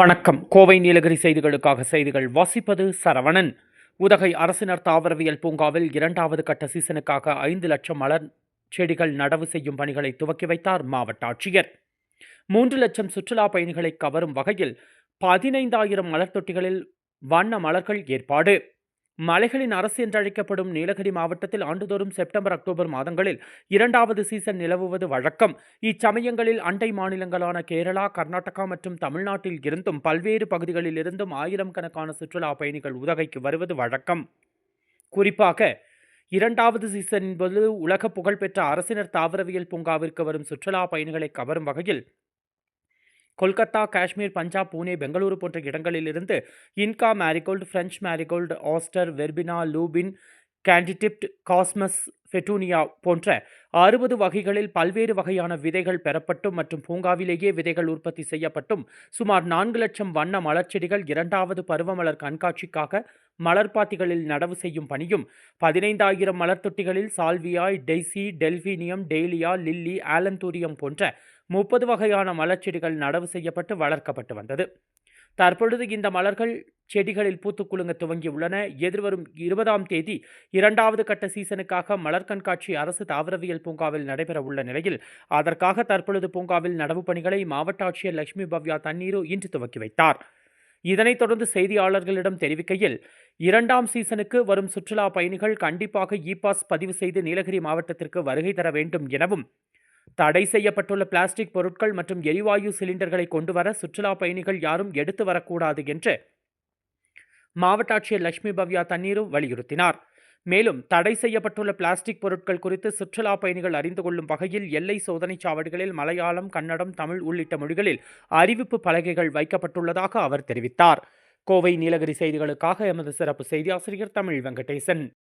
வணக்கம். கோவை நீலகிரி செய்திகளுக்காக செய்திகள். வாசிப்பது சரவணன். உதகை அரசினர் தாவரவியல் பூங்காவில் இரண்டாவது கட்ட சீசனுக்காக ஐந்து லட்சம் மலர் செடிகள் நடவு செய்யும் பணிகளை துவக்கி வைத்தார் மாவட்ட ஆட்சியர். மூன்று லட்சம் சுற்றுலா பயணிகளை கவரும் வகையில் பதினைந்தாயிரம் மலர் தொட்டிகளில் வண்ண மலர்கள் ஏற்பாடு. மலைகளின் அரசு என்றழைக்கப்படும் நீலகிரி மாவட்டத்தில் ஆண்டுதோறும் செப்டம்பர் அக்டோபர் மாதங்களில் இரண்டாவது சீசன் நிலவுவது வழக்கம். இச்சமயங்களில் அண்டை மாநிலங்களான கேரளா கர்நாடகா மற்றும் தமிழ்நாட்டில் இருந்தும் பல்வேறு பகுதிகளில் இருந்தும் ஆயிரம் கணக்கான சுற்றுலா பயணிகள் உதகைக்கு வருவது வழக்கம். குறிப்பாக இரண்டாவது சீசனின் போது உலக புகழ்பெற்ற அரசினர் தாவரவியல் பூங்காவிற்கு வரும் சுற்றுலா பயணிகளை கவரும் வகையில் கொல்கத்தா காஷ்மீர் பஞ்சாப் பூனே பெங்களூரு போன்ற இடங்களிலிருந்து Inca marigold French marigold aster verbena lupin candytuft cosmos petunia போன்ற அறுபது வகைகளில் பல்வேறு வகையான விதைகள் பெறப்பட்டும் மற்றும் பூங்காவிலேயே விதைகள் உற்பத்தி செய்யப்பட்டும். சுமார் நான்கு லட்சம் வண்ண மலர்ச்செடிகள் இரண்டாவது பருவமலர் கண்காட்சிக்காக மலர்பாத்திகளில் நடவு செய்யும் பணியும் பதினைந்தாயிரம் மலர் தொட்டிகளில் சால்வியாய் டெய்சி டெல்வீனியம் டெய்லியா லில்லி ஆலந்தூரியம் போன்ற முப்பது வகையான மலர்ச்செடிகள் நடவு செய்யப்பட்டு வளர்க்கப்பட்டு வந்தது. தற்பொழுது இந்த மலர்கள் செடிகளில் பூத்துக்குழுங்க துவங்கியுள்ளன எதிர்வரும் இருபதாம் தேதி இரண்டாவது கட்ட சீசனுக்காக மலர் கண்காட்சி அரசு தாவரவியல் பூங்காவில் நடைபெற உள்ள நிலையில் அதற்காக தற்பொழுது பூங்காவில் நடவு பணிகளை மாவட்ட ஆட்சியர் லட்சுமி பவ்யா தண்ணீரு இன்று துவக்கி வைத்தார். இதனைத் தொடர்ந்து செய்தியாளர்களிடம் தெரிவிக்கையில் இரண்டாம் சீசனுக்கு வரும் சுற்றுலா பயணிகள் கண்டிப்பாக இ பாஸ் பதிவு செய்து நீலகிரி மாவட்டத்திற்கு வருகை தர வேண்டும் எனவும் தடை செய்யப்பட்டுள்ள பிளாஸ்டிக் பொருட்கள் மற்றும் எரிவாயு சிலிண்டர்களை கொண்டு வர சுற்றுலா பயணிகள் யாரும் எடுத்து வரக்கூடாது என்று மாவட்ட ஆட்சியர் லட்சுமி பவ்யா தண்ணீரு வலியுறுத்தினார். மேலும் தடை செய்யப்பட்டுள்ள பிளாஸ்டிக் பொருட்கள் குறித்து சுற்றுலா பயணிகள் அறிந்து கொள்ளும் வகையில் எல்லை சோதனைச் சாவடிகளில் மலையாளம் கன்னடம் தமிழ் உள்ளிட்ட மொழிகளில் அறிவிப்பு பலகைகள் வைக்கப்பட்டுள்ளதாக அவர் தெரிவித்தார். கோவை நீலகிரி செய்திகளுக்காக எமது சிறப்பு செய்தியாசிரியர் தமிழ் வெங்கடேசன்.